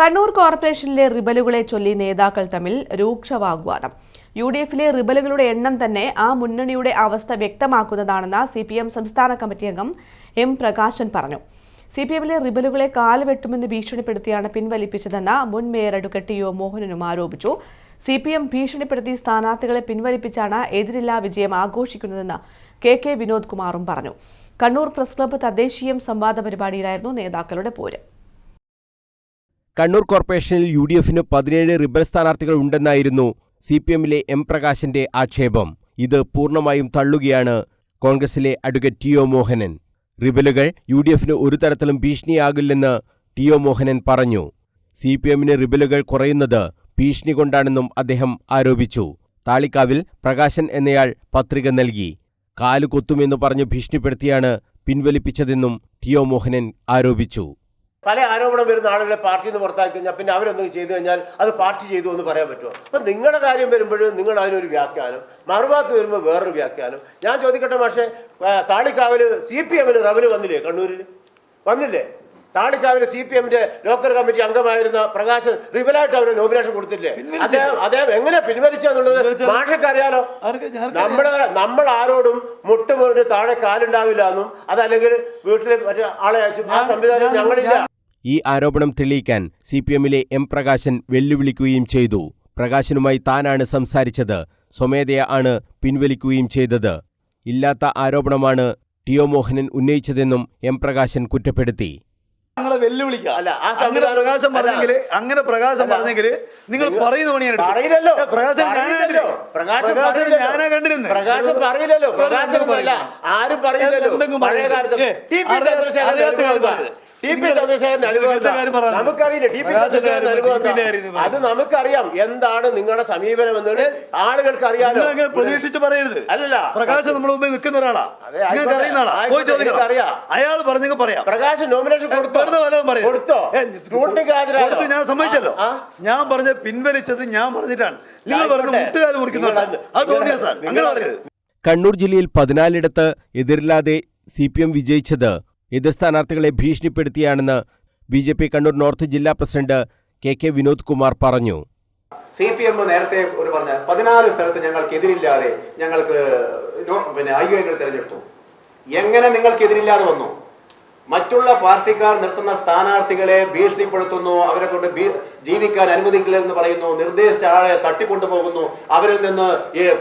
കണ്ണൂർ കോർപ്പറേഷനിലെ റിബലുകളെ ചൊല്ലി നേതാക്കൾ തമ്മിൽ രൂക്ഷ വാഗ്വാദം യു ഡി എഫിലെ റിബലുകളുടെ എണ്ണം തന്നെ ആ മുന്നണിയുടെ അവസ്ഥ വ്യക്തമാക്കുന്നതാണെന്ന് സി പി എം സംസ്ഥാന കമ്മിറ്റി അംഗം എം പ്രകാശൻ പറഞ്ഞു. സി പി എമ്മിലെ റിബലുകളെ കാലുവെട്ടുമെന്ന് ഭീഷണിപ്പെടുത്തിയാണ് പിൻവലിപ്പിച്ചതെന്ന് മുൻ മേയർ അഡ്വക്കേറ്റ് യു മോഹനനും ആരോപിച്ചു. സി പി എം ഭീഷണിപ്പെടുത്തി സ്ഥാനാർത്ഥികളെ പിൻവലിപ്പിച്ചാണ് എതിരില്ലാ വിജയം ആഘോഷിക്കുന്നതെന്ന് കെ കെ വിനോദ് കുമാറും പറഞ്ഞു. കണ്ണൂർ പ്രസ് ക്ലബ്ബ് തദ്ദേശീയം സംവാദ പരിപാടിയിലായിരുന്നു നേതാക്കളുടെ പോര്. കണ്ണൂർ കോർപ്പറേഷനിൽ യു ഡി എഫിന് പതിനേഴ് റിബൽ സ്ഥാനാർത്ഥികൾ ഉണ്ടെന്നായിരുന്നു സി പി എമ്മിലെ എം പ്രകാശിന്റെ ആക്ഷേപം. ഇത് പൂർണമായും തള്ളുകയാണ് കോൺഗ്രസിലെ അഡ്വക്കേറ്റ് ടി ഒ മോഹനൻ. റിബലുകൾ യു ഡി എഫിന് ഒരു തരത്തിലും ഭീഷണിയാകില്ലെന്ന് ടി ഒ മോഹനൻ പറഞ്ഞു. സി പി എമ്മിന് റിബലുകൾ കുറയുന്നത് ഭീഷണി കൊണ്ടാണെന്നും അദ്ദേഹം ആരോപിച്ചു. താളിക്കാവിൽ പ്രകാശൻ എന്നയാൾ പത്രിക നൽകി. കാലു കൊത്തുമെന്ന് പറഞ്ഞ് ഭീഷണിപ്പെടുത്തിയാണ് പിൻവലിപ്പിച്ചതെന്നും ടി ഒ മോഹനൻ ആരോപിച്ചു. പല ആരോപണം വരുന്ന ആളുകളെ പാർട്ടിയിൽ നിന്ന് പുറത്താക്കി കഴിഞ്ഞാൽ പിന്നെ അവരെന്തെങ്കിലും ചെയ്തു കഴിഞ്ഞാൽ അത് പാർട്ടി ചെയ്തു എന്ന് പറയാൻ പറ്റുമോ? അപ്പം നിങ്ങളുടെ കാര്യം വരുമ്പോൾ നിങ്ങൾ അതിനൊരു വ്യാഖ്യാനം. മറുഭാഗത്ത് വരുമ്പോൾ വേറൊരു വ്യാഖ്യാനം. ഞാൻ ചോദിക്കട്ടെ പക്ഷേ താളിക്കാവിൽ സി പി എമ്മിന് റവന് വന്നില്ലേ കണ്ണൂരിൽ വന്നില്ലേ? താളിക്കാവിലെ സി പി എമ്മിന്റെ ലോക്കൽ കമ്മിറ്റി അംഗമായിരുന്ന പ്രകാശൻ റിബലായിട്ട് അവരെ നോമിനേഷൻ കൊടുത്തില്ലേ? അദ്ദേഹം അദ്ദേഹം എങ്ങനെ പിൻവലിച്ചെന്നുള്ളത് ഭാഷക്കറിയാലോ നമ്മൾ നമ്മൾ ആരോടും മുട്ടുമുട്ട് താഴെ കാലുണ്ടാവില്ല എന്നും അതല്ലെങ്കിൽ വീട്ടിൽ മറ്റേ ആളെ അയച്ചു. ആ സംവിധാനം ഞങ്ങളില്ല. ഈ ആരോപണം തെളിയിക്കാൻ സി പി എമ്മിലെ എം പ്രകാശൻ വെല്ലുവിളിക്കുകയും ചെയ്തു. പ്രകാശനുമായി താനാണ് സംസാരിച്ചത്. സ്വമേധയാ ആണ് പിൻവലിക്കുകയും ചെയ്തത്. ഇല്ലാത്ത ആരോപണമാണ് ടി ഒ മോഹനൻ ഉന്നയിച്ചതെന്നും എം പ്രകാശൻ കുറ്റപ്പെടുത്തി. ഞങ്ങളെ വെല്ലുവിളിക്കാം. അല്ല, ആ അങ്ങനെ സംവിധാനം- പ്രകാശം. പറഞ്ഞെങ്കിൽ അങ്ങനെ പ്രകാശം പറഞ്ഞെങ്കിൽ നിങ്ങൾ പറയുന്ന പണിയാണ്. പറയില്ലല്ലോ. ഏ, പ്രകാശം ഞാനാ പറയില്ലല്ലോ. കണ്ടിരുന്നു. പ്രകാശം പ്രകാശം ഞാനാ കണ്ടിരുന്നു. പ്രകാശം പറയില്ലല്ലോ. പ്രകാശം ആരും പറയില്ലല്ലോ. പഴയ കാലത്ത് T P Chandrasekharan T P നിങ്ങൾ- അനുഭവം. നമുക്കറിയില്ല ടി പി കാര്യം അനുഭവം അത് നമുക്കറിയാം. എന്താണ് നിങ്ങളുടെ സമീപനം എന്നുള്ളത് ആളുകൾക്ക് അറിയാലോ പ്രതീക്ഷിച്ച് പറയരുത്. അല്ലല്ല. പ്രകാശ് നമ്മുടെ മുമ്പിൽ നിൽക്കുന്ന ഒരാളാ. ചോദിക്കണം. അയാൾ പറഞ്ഞെങ്കിൽ പറയാം. പ്രകാശ് നോമിനേഷൻ കൊടുത്തോ? കൊടുത്തോ? ഞാൻ സമ്മതിച്ചല്ലോ. ഞാൻ പറഞ്ഞ പിൻവലിച്ചത് ഞാൻ പറഞ്ഞിട്ടാണ്. നിങ്ങൾ പറഞ്ഞ. മുട്ടുകാൽ മുറിക്കുന്നുണ്ട് അത് തോന്നിയ സാർ. അങ്ങനെ പറയരുത്. കണ്ണൂർ ജില്ലയിൽ പതിനാലിടത്ത് എതിരില്ലാതെ സി പി എം വിജയിച്ചത് എതിർ സ്ഥാനാർത്ഥികളെ ഭീഷണിപ്പെടുത്തിയാണെന്ന് B J P Kannur north ജില്ലാ president K K Vinod Kumar പറഞ്ഞു. സി പി എം നേരത്തെ ഒരു പറഞ്ഞ പതിനാല് സ്ഥലത്ത് ഞങ്ങൾക്ക് എതിരില്ലാതെ ഞങ്ങൾക്ക് പിന്നെ ഐ ഐക്യങ്ങൾ തിരഞ്ഞെടുത്തു. എങ്ങനെ നിങ്ങൾക്ക് എതിരില്ലാതെ വന്നു? മറ്റുള്ള പാർട്ടിക്കാർ നിർത്തുന്ന സ്ഥാനാർത്ഥികളെ ഭീഷണിപ്പെടുത്തുന്നു അവരെ കൊണ്ട് ജീവിക്കാൻ അനുവദിക്കില്ല എന്ന് പറയുന്നു നിർദ്ദേശിച്ച ആളെ തട്ടിക്കൊണ്ടുപോകുന്നു അവരിൽ നിന്ന്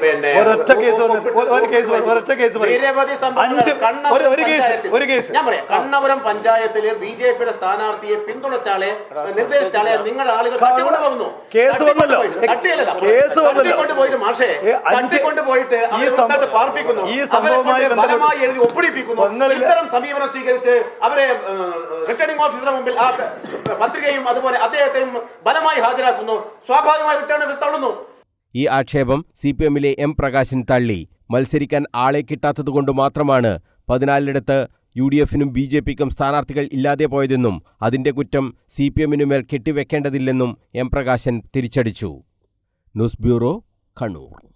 പിന്നെ ഒരൊറ്റ കേസ് ഒരു- കേസ് ഒരൊറ്റ കേസ്. നിരവധി ഒരു- കേസ്, ഒരു കേസ്. ഞാൻ പറയാം കണ്ണപുരം പഞ്ചായത്തിൽ ബി ജെ പിയുടെ സ്ഥാനാർത്ഥിയെ പിന്തുണച്ചാളെ നിർദ്ദേശിച്ചാളെ നിങ്ങളുടെ ആളുകൾ തട്ടിക്കൊണ്ടുപോകുന്നു കേസ് വന്നല്ലോ. കേസ് വന്നല്ലോ. തട്ടിക്കൊണ്ടുപോയിട്ട് മാഷേ തട്ടിക്കൊണ്ടുപോയിട്ട് ഈ പാർപ്പിക്കുന്നു ഈ സംഭവമായി ബലമായി എഴുതി ഒപ്പിടിപ്പിക്കുന്നു ഇത്തരം സമീപനം സ്വീകരിച്ച് അവരെ റിട്ടേണിംഗ് ഓഫീസറുടെ മുമ്പിൽ ആ പത്രികയും അതുപോലെ അദ്ദേഹത്തെയും ബലമായി ഹാജരാക്കുന്നു. സ്വാഭാവികമായി റിട്ടേൺ ഓഫീസ് തള്ളുന്നു. ഈ ആക്ഷേപം സി പി എമ്മിലെ എം പ്രകാശൻ തള്ളി. മത്സരിക്കാൻ ആളെ കിട്ടാത്തതുകൊണ്ട് മാത്രമാണ് പതിനാലിടത്ത് യു ഡി എഫിനും ബി ജെ പിക്കും സ്ഥാനാർത്ഥികൾ ഇല്ലാതെ പോയതെന്നും അതിന്റെ കുറ്റം സി പി എമ്മിനുമേൽ കെട്ടിവെക്കേണ്ടതില്ലെന്നും എം പ്രകാശൻ തിരിച്ചടിച്ചു. News bureau Kannur.